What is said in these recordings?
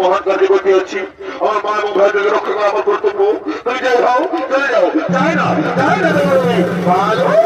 মহান কাজে করতে আমার মা এবং ভাইদেরকে রক্ষা করা আমার কর্তব্য। তুমি যাই হও চলে যাও চাই না চাই না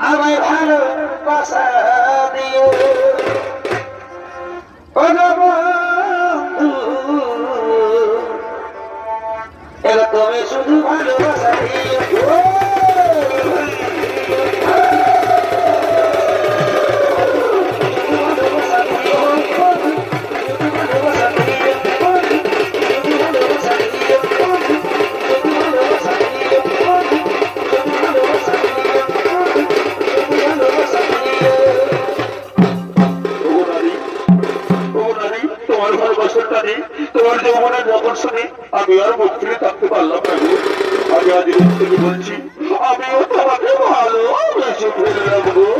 আমায় ভালো বাসা দিও তুমি শুধু ভালোবাসা দিও। ও নারী, ও নারী, তোমার তোমার যৌবনের আকর্ষণে আমি আর মুখ ফিরে পারলাম আমি আজ বলছি আমিও তোমাকে ভালো গো। एगो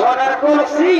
Só na cozinha.